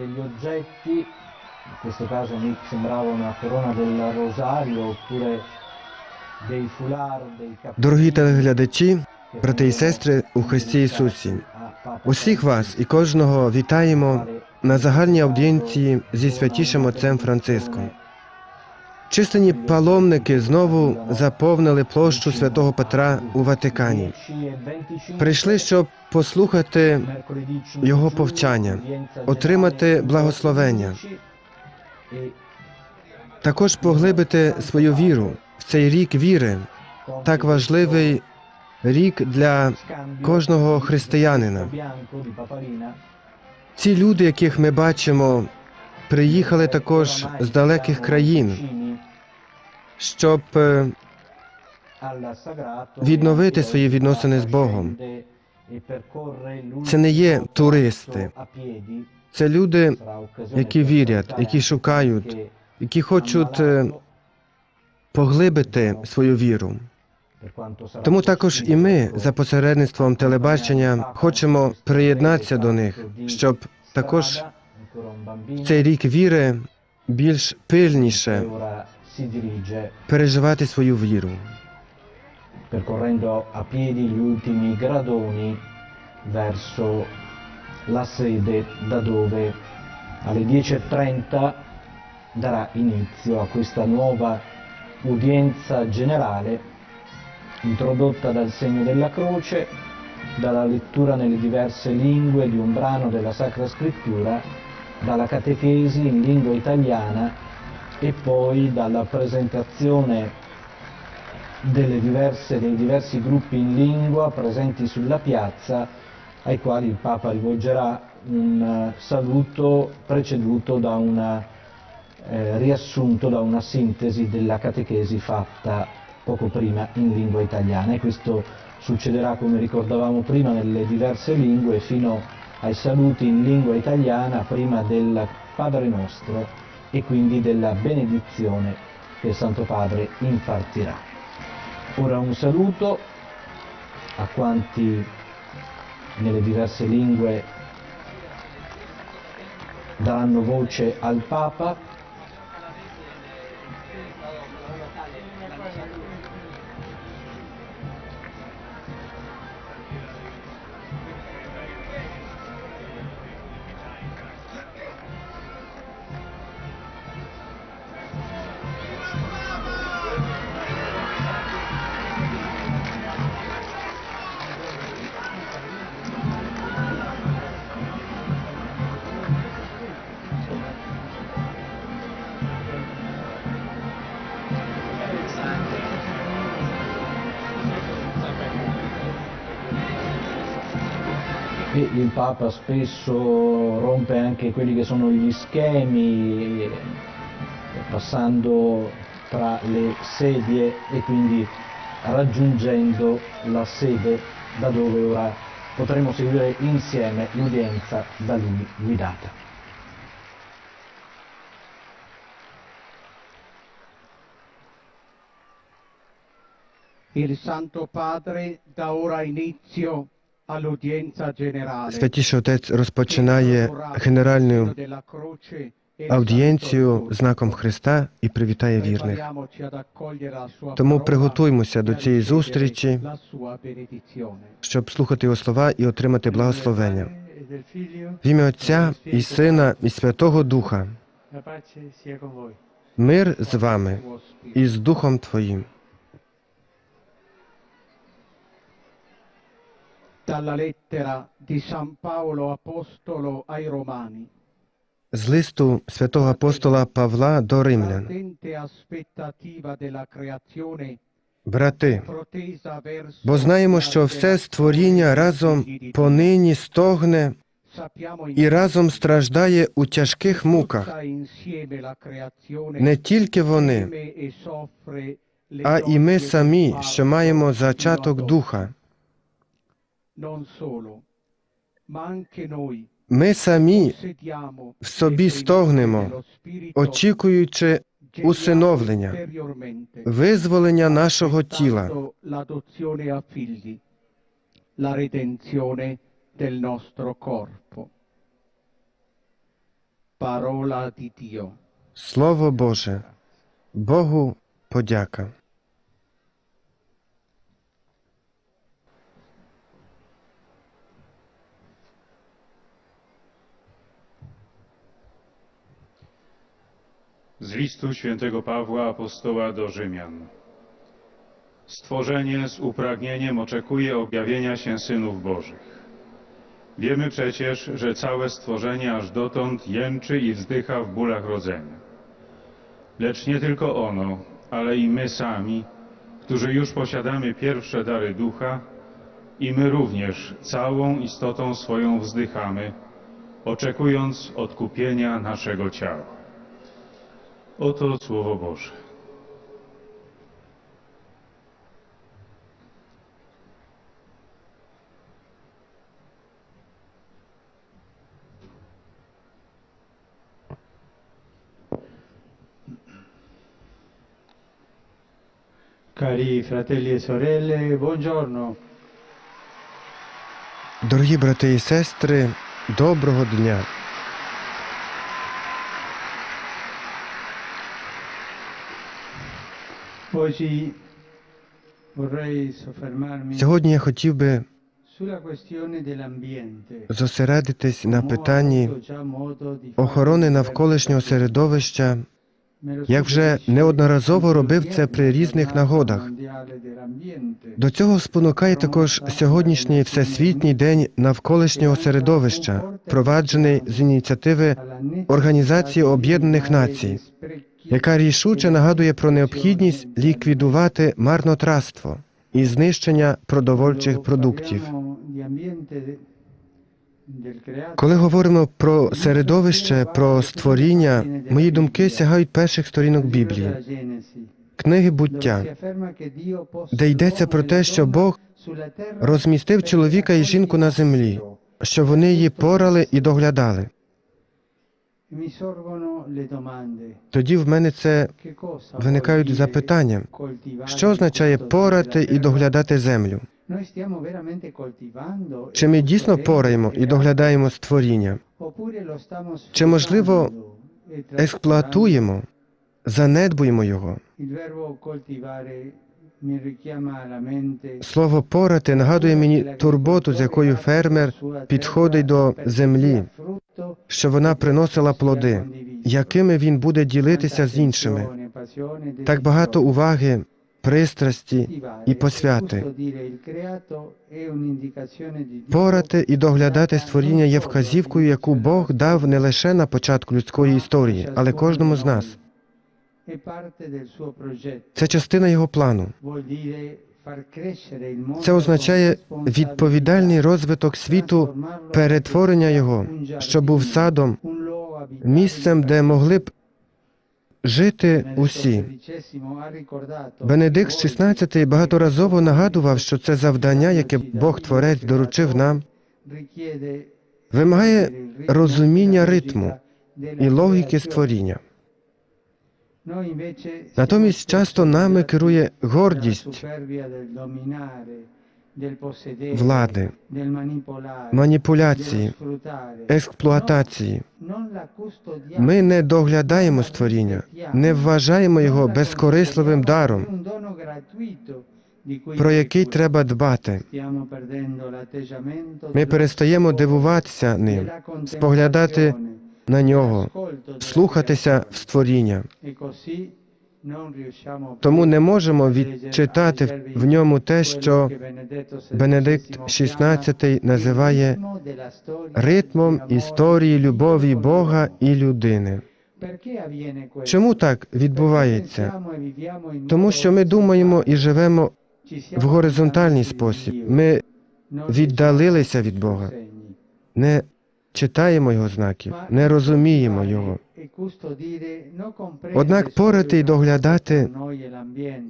degli oggetti, in questo caso mi sembrava una corona del rosario oppure dei foulard, dei cappelli. Дорогі телеглядачі, брати і сестри у Христі Ісусі, усіх вас і кожного вітаємо на загальній аудієнції зі святішим отцем Франциском. Численні паломники знову заповнили площу святого Петра у Ватикані. Прийшли, щоб послухати його повчання, отримати благословення, також поглибити свою віру в цей рік віри, так важливий рік для кожного християнина. Ці люди, яких ми бачимо, приїхали також з далеких країн, щоб е, відновити свої відносини з Богом. це не є туристи, це люди, які вірять, які шукають, які хочуть е, поглибити свою віру. Тому також і ми за посередництвом телебачення хочемо приєднатися до них, щоб також цей рік віри більш пильніше переживати свою віру. percorrendo a piedi gli ultimi gradoni verso la sede da dove alle 10.30 darà inizio a questa nuova udienza generale introdotta dal segno della croce, dalla lettura nelle diverse lingue di un brano della Sacra Scrittura, dalla catechesi in lingua italiana e poi dalla presentazione diverse, dei diversi gruppi in lingua presenti sulla piazza ai quali il Papa rivolgerà un eh, saluto preceduto da un eh, riassunto, da una sintesi della catechesi fatta poco prima in lingua italiana. E questo succederà come ricordavamo prima nelle diverse lingue fino ai saluti in lingua italiana prima del Padre nostro e quindi della benedizione che il Santo Padre impartirà. Ora un saluto a quanti nelle diverse lingue daranno voce al Papa. Il Papa spesso rompe anche quelli che sono gli schemi, passando tra le sedie e quindi raggiungendo la sede da dove ora potremo seguire insieme l'udienza da lui guidata. Il Santo Padre dà ora inizio. Святіший отець розпочинає генеральну e аудієнцію знаком Христа і привітає вірних. Тому приготуймося до цієї зустрічі, щоб слухати його слова і отримати благословення. В ім'я Отця і Сина, і Святого Духа. Мир з вами і з Духом Твоїм. Dalla lettera di San Paolo Apostolo ai Romani. З листу святого апостола Павла до римлян. Брати, бо знаємо, що все створіння разом понині стогне і разом страждає у тяжких муках. Не тільки вони, e а і ми самі, що маємо зачаток духа. Ми самі в собі стогнемо, очікуючи усиновлення, визволення нашого тіла. Слово Боже, Богу подяка. Z listu świętego Pawła apostoła do Rzymian. Stworzenie z upragnieniem oczekuje objawienia się synów Bożych. Wiemy przecież, że całe stworzenie aż dotąd jęczy i wzdycha w bólach rodzenia. Lecz nie tylko ono, ale i my sami, którzy już posiadamy pierwsze dary ducha, i my również całą istotą swoją wzdychamy, oczekując odkupienia naszego ciała. Oto Słowo Boże. Cari fratelli e sorelle, buongiorno. Дорогі брати і сестри, доброго дня! Сьогодні я хотів би зосередитись на питанні охорони навколишнього середовища, як вже неодноразово робив це при різних нагодах. До цього спонукає також сьогоднішній Всесвітній день навколишнього середовища, впроваджений з ініціативи Організації Об'єднаних Націй, яка рішуче нагадує про необхідність ліквідувати марнотратство і знищення продовольчих продуктів. Коли говоримо про середовище, про створіння, мої думки сягають перших сторінок Біблії, книги буття, де йдеться про те, що Бог розмістив чоловіка і жінку на землі, що вони її порали і доглядали. Тоді в мене це виникають запитання. Що означає порати і доглядати землю? E Чи ми дійсно пораємо і доглядаємо створіння? Чи, можливо, e? Експлуатуємо, занедбуємо його? Слово порати нагадує мені турботу, з якою фермер підходить до землі, що вона приносила плоди, якими він буде ділитися з іншими. Так багато уваги, пристрасті і посвяти. Порати і доглядати створіння є вказівкою, яку Бог дав не лише на початку людської історії, але кожному з нас. Це частина його плану. Це означає відповідальний розвиток світу, перетворення його, що був садом, місцем, де могли б жити усі. Бенедикт XVI багаторазово нагадував, що це завдання, яке Бог Творець доручив нам, вимагає розуміння ритму і логіки створіння. Натомість часто нами керує гордість влади, маніпуляції, експлуатації. Ми не доглядаємо створіння, не вважаємо його безкорисливим даром, про який треба дбати. Ми перестаємо дивуватися ним, споглядати на нього, слухатися в створіння. Тому не можемо відчитати в ньому те, що Бенедикт XVI називає ритмом історії любові Бога і людини. Чому так відбувається? Тому що ми думаємо і живемо в горизонтальний спосіб. Ми віддалилися від Бога, не читаємо його знаків, не розуміємо його. Однак порати й доглядати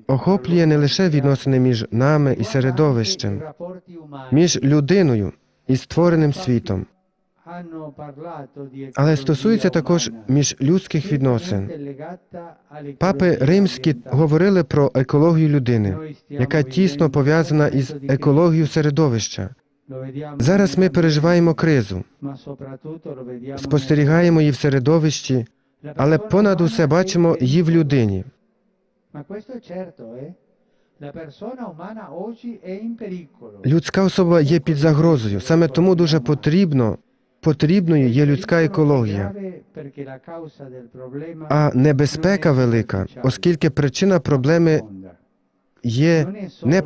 Охоплює не лише відносини між нами і середовищем, між людиною і створеним світом, але стосується також міжлюдських відносин. Папи римські говорили про екологію людини, яка тісно пов'язана із екологією середовища. Зараз ми переживаємо кризу, спостерігаємо її в середовищі, але понад усе бачимо її в людині. Людська особа є під загрозою. Саме тому дуже потрібно, потрібною є людська екологія. А небезпека велика, оскільки причина проблеми є Non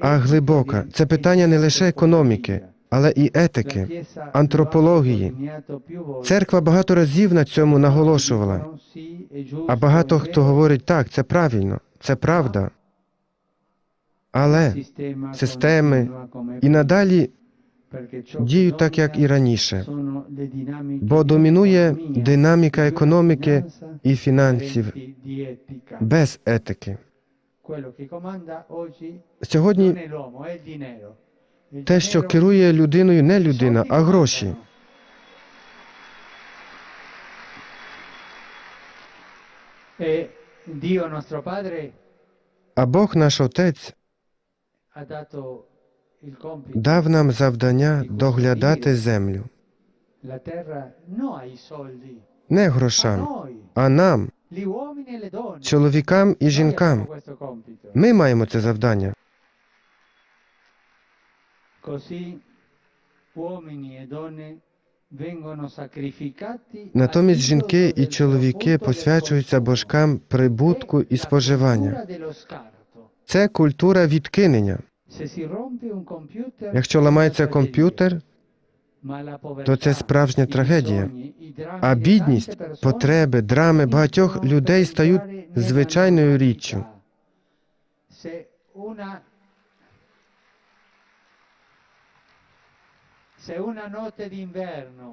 а глибока. Це питання не лише економіки, але і етики. Антропології. Церква багато разів на цьому наголошувала. А багато хто говорить так, це правильно, це правда. Але системи і надалі діють так, як і раніше, бо домінує динаміка економіки і фінансів без етики. Сьогодні те, що керує людиною, не людина, а гроші. E А Бог наш Отець дав нам завдання доглядати землю, не грошам, а нам, e чоловікам і жінкам. Ми маємо це завдання. E Натомість жінки і чоловіки посвячуються божкам прибутку і споживання. Це культура відкинення. Якщо ламається комп'ютер, то це справжня трагедія. А бідність, потреби, драми багатьох людей стають звичайною річчю.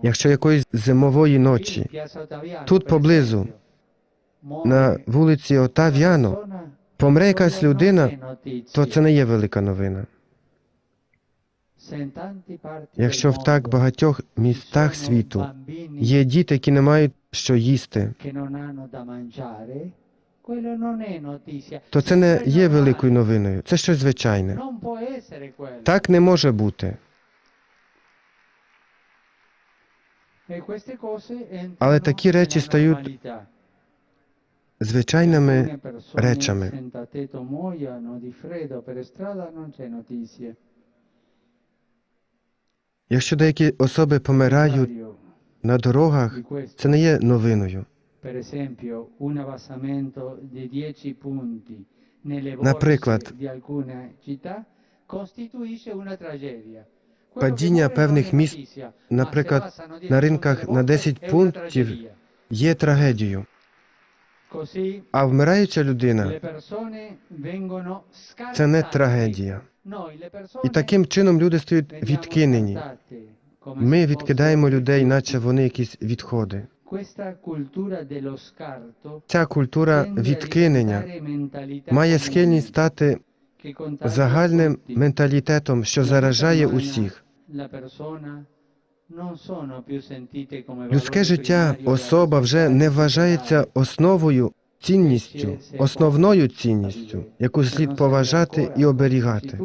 Якщо якоїсь зимової ночі тут поблизу, на вулиці Отав'яно помре якась людина, то це не є велика новина. Якщо в так багатьох містах світу є діти, які не мають що їсти, то це не є великою новиною, це щось звичайне. Так не може бути. Але такі речі стають звичайними речами. Якщо деякі особи помирають на дорогах, це не є новиною. per esempio, un abbassamento di 10 punti nelle Наприклад, падіння певних міст, наприклад, se passano 10 на ринках на borse 10 è una пунктів є трагедією. А вмираюча людина це не трагедія. І таким чином люди стають відкинені. Ми відкидаємо людей, наче вони якісь відходи. Ця культура відкинення має схильність стати загальним менталітетом, що заражає усіх. Людське життя, особа вже не вважається основою, цінністю, основною цінністю, яку слід поважати і оберігати.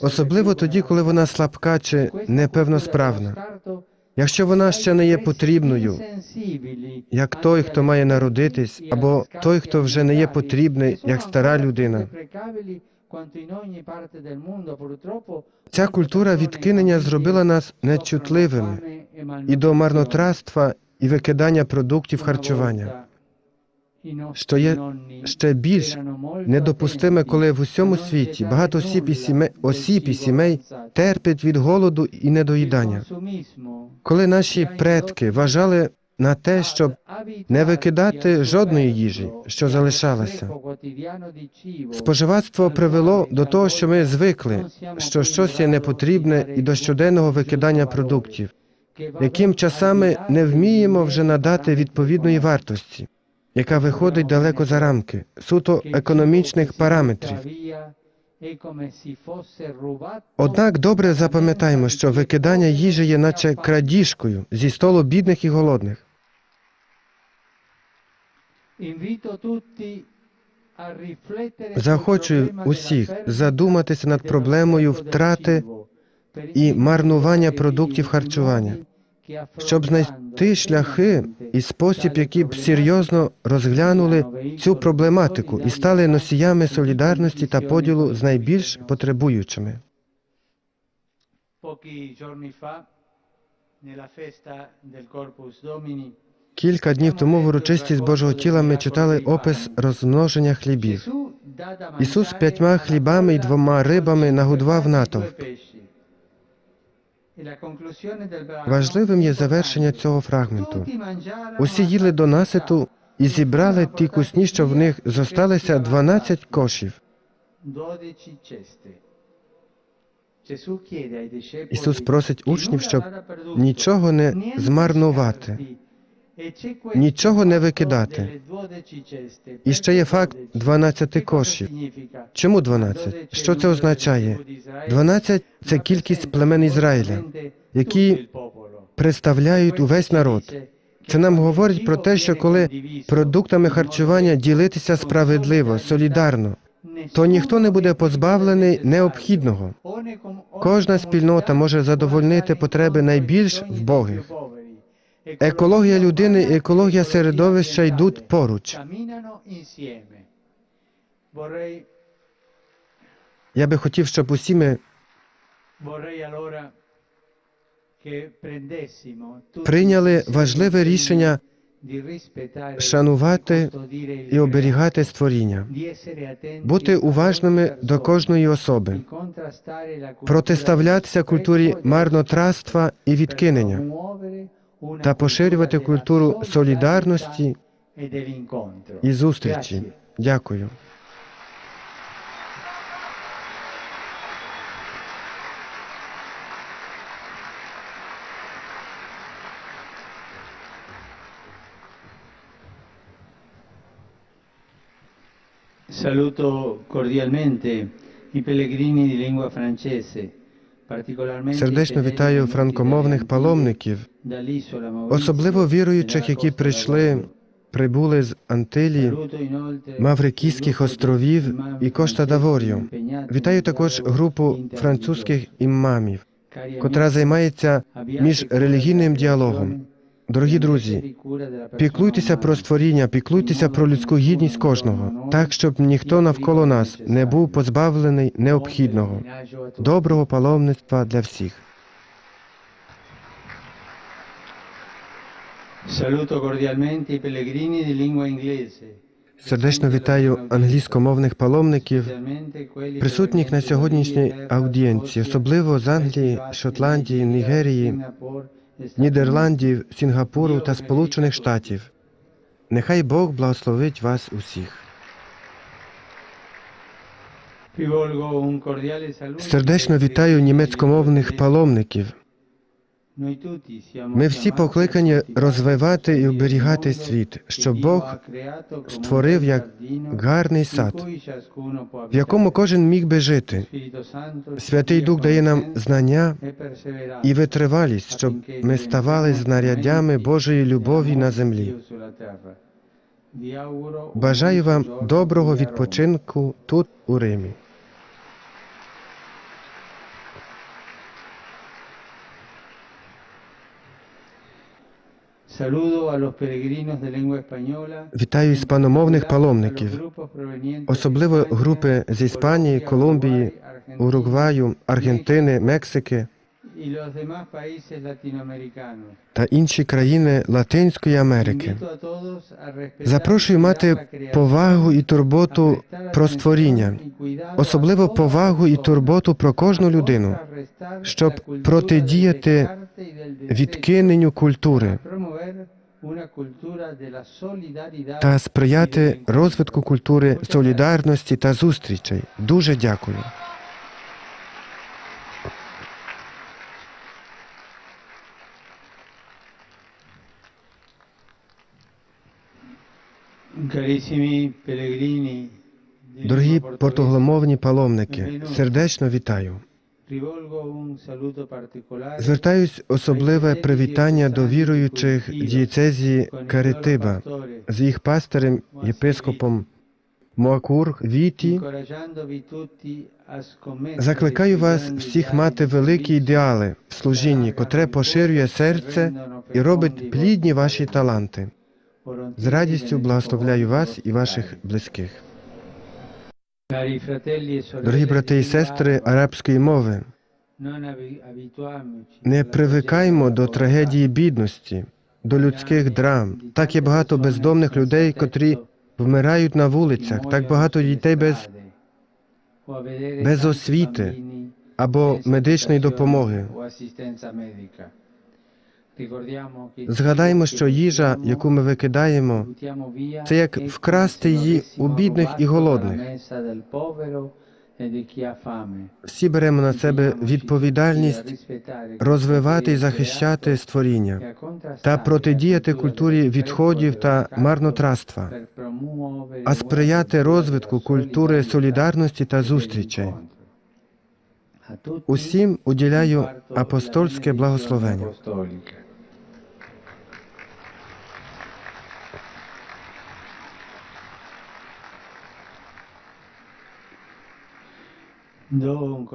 Особливо тоді, коли вона слабка чи непевносправна. Якщо вона ще не є потрібною, як той, хто має народитись, або той, хто вже не є потрібний, як стара людина. Ця культура відкинення зробила нас нечутливими і до марнотратства і викидання продуктів харчування, що є ще більш недопустиме, коли в усьому світі багато осіб і сімей, осіб і сімей терпить від голоду і недоїдання. Коли наші предки вважали на те, щоб не викидати жодної їжі, що залишалася. Споживацтво привело до того, що ми звикли, що щось є непотрібне і до щоденного викидання продуктів, яким часами не вміємо вже надати відповідної вартості, яка виходить далеко за рамки суто економічних параметрів. Однак добре запам'ятаємо, що викидання їжі є наче крадіжкою зі столу бідних і голодних. Заохочую усіх задуматися над проблемою втрати і марнування продуктів харчування, щоб знайти шляхи і спосіб, які б серйозно розглянули цю проблематику і стали носіями солідарності та поділу з найбільш потребуючими. Pochi giorni fa, nella festa del Corpus Domini, Кілька днів тому в урочисті з Божого тіла ми читали опис розмноження хлібів. Ісус п'ятьма хлібами і двома рибами нагодував натовп. Важливим є завершення цього фрагменту. Усі їли до наситу і зібрали ті кусні, що в них зосталися 12 кошів. 12 ceste. Gesù chiede ai discepoli Ісус просить учнів, щоб нічого не змарнувати, нічого не викидати. delle 12 ceste. І ще є факт 12? 12 кошів. Чому 12? Що це означає? 12 – це кількість племен Ізраїля, які представляють увесь народ. Це нам говорить про те, що коли продуктами харчування ділитися справедливо, солідарно, то ніхто не буде позбавлений необхідного. Кожна спільнота може задовольнити потреби найбільш вбогих. Екологія людини і екологія середовища йдуть поруч. Я би хотів, щоб усі ми прийняли важливе рішення шанувати і оберігати створіння, бути уважними до кожної особи, протиставлятися культурі марнотратства і відкинення та поширювати культуру солідарності і зустрічі. Дякую. Saluto cordialmente i pellegrini di lingua francese, particolarmente Сердечно вітаю франкомовних паломників, особливо віруючих, які прийшли, прибули з Антилії, Маврикійських островів і Кошта Давор'ю. Вітаю також групу французьких імамів, котра займається міжрелігійним діалогом. Дорогі друзі, піклуйтеся про створіння, піклуйтеся про людську гідність кожного, так, щоб ніхто навколо нас не був позбавлений необхідного, доброго паломництва для всіх. Saluto cordialmente i pellegrini di lingua inglese, Сердечно вітаю англійськомовних паломників, присутніх на сьогоднішній аудієнції, особливо з Англії, Шотландії, Нігерії, Нідерландів, Сінгапуру та Сполучених Штатів. Нехай Бог благословить вас усіх. Сердечно вітаю німецькомовних паломників. Ми всі покликані розвивати і оберігати світ, що Бог створив як гарний сад, в якому кожен міг би жити. Святий Дух дає нам знання і витривалість, щоб ми ставали знаряддями Божої любові на землі. Бажаю вам доброго відпочинку тут, у Римі. Вітаю іспаномовних паломників, особливо групи з Іспанії, Колумбії, Уругваю, Аргентини, Мексики та інші країни Латинської Америки. Запрошую мати повагу і турботу про створіння, особливо повагу і турботу про кожну людину, щоб протидіяти відкиненню культури та сприяти розвитку культури солідарності та зустрічей. Дуже дякую. Дорогі португломовні паломники, сердечно вітаю. Звертаюсь особливе привітання до віруючих дієцезії Каритиба з їх пастирем, єпископом Муакур, Віті. Закликаю вас всіх мати великі ідеали в служінні, котре поширює серце і робить плідні ваші таланти. З радістю благословляю вас і ваших близьких. Cari fratelli e sorelle Дорогі брати і сестри арабської мови, не привикаймо до трагедії бідності, до людських драм. Так є багато бездомних людей, котрі вмирають на вулицях, так багато дітей без без освіти або медичної допомоги. Згадаймо, що їжа, яку ми викидаємо, це як вкрасти її у бідних і голодних. Всі беремо на себе відповідальність розвивати і захищати створіння та протидіяти культурі відходів та марнотратства, а сприяти розвитку культури солідарності та зустрічей. Усім уділяю апостольське благословення.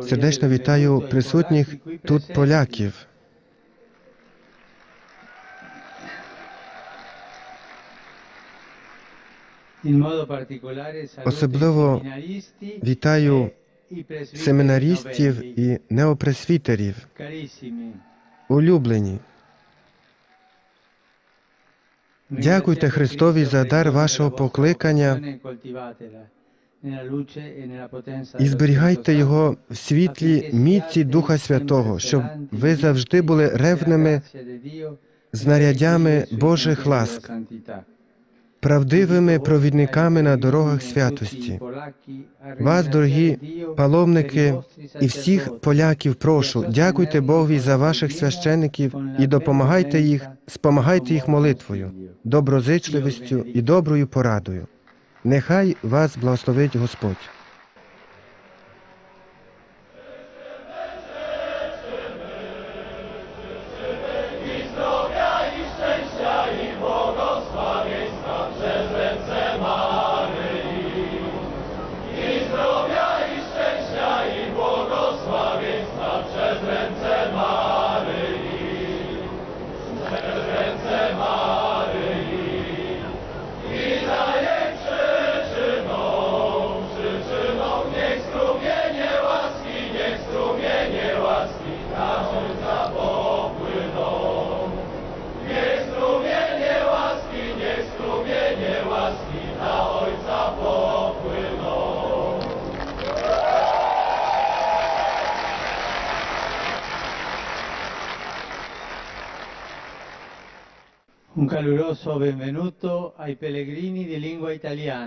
Сердечно вітаю присутніх тут поляків. Особливо Вітаю семинаристів і неопресвітерів, улюблені. Дякуйте Христові за дар вашого покликання І зберігайте його в світлі міці Духа Святого, щоб ви завжди були ревними знарядями Божих ласк, правдивими провідниками на дорогах святості. Вас, дорогі паломники, і всіх поляків прошу, дякуйте Богові за ваших священиків і допомагайте їх, спомагайте їх молитвою, доброзичливістю і доброю порадою. Нехай вас благословить Господь.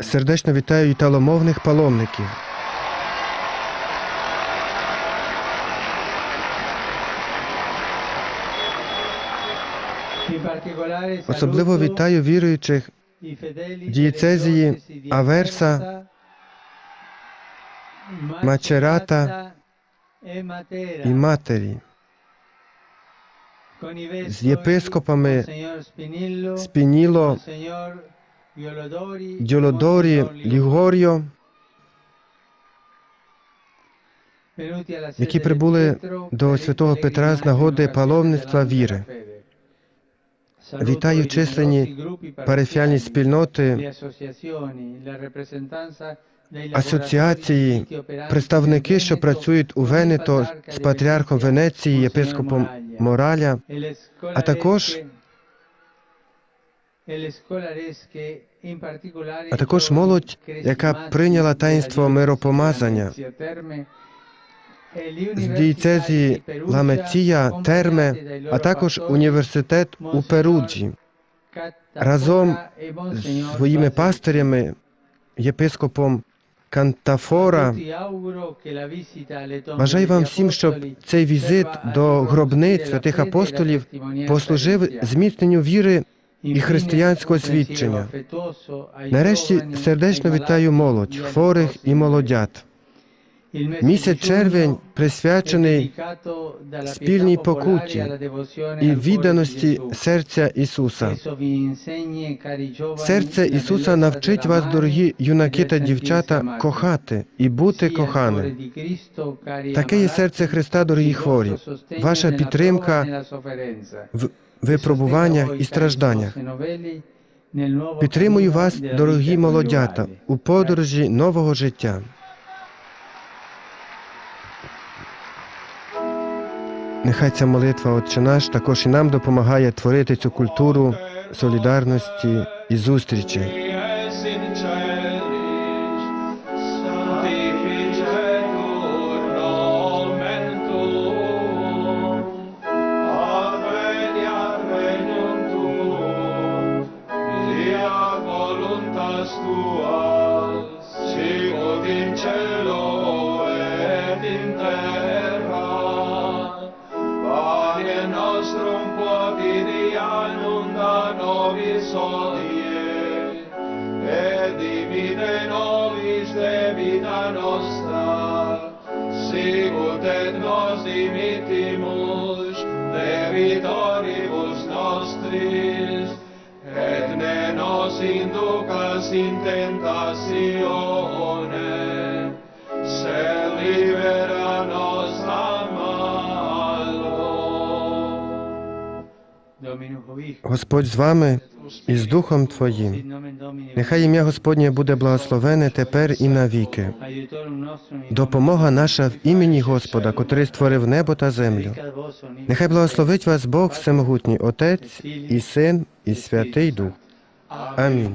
Сердечно вітаю італомовних паломників. Особливо вітаю віруючих дієцезії Аверса, Мачерата e і матері, з єпископами Спініло, Дьолодорі, Monsignor Лігоріо, які прибули до святого Петра з нагоди паломництва віри. Вітаю численні парафіальні спільноти, асоціації, представники, що працюють у Венето з патріархом Венеції, єпископом Мораля, e а також e а також молодь, яка прийняла таїнство миропомазання e з дієцезії Ламеція, Терме, а також університет у Перуджі. Разом e з своїми пастирями, єпископом Кантафора. Бажаю вам всім, щоб цей візит до гробниць святих e апостолів послужив зміцненню віри Infine, християнського свідчення. Нарешті сердечно вітаю молодь, хворих і молодят. Місяць червень присвячений спільній покуті і відданості серця Ісуса. Серце Ісуса навчить вас, дорогі юнаки та дівчата, кохати і бути коханим. Таке є серце Христа, дорогі хворі. Ваша підтримка в випробуваннях і стражданнях. Підтримую вас, дорогі молодята, у подорожі нового життя. Нехай ця молитва Отче наш також і нам допомагає творити цю культуру солідарності і зустрічі. Господь з вами і з Духом Твоїм. Нехай ім'я Господнє буде благословене тепер і навіки. Допомога наша в імені Господа, котрий створив небо та землю. Нехай благословить вас Бог Всемогутній, Отець і Син, і Святий Дух. Амінь.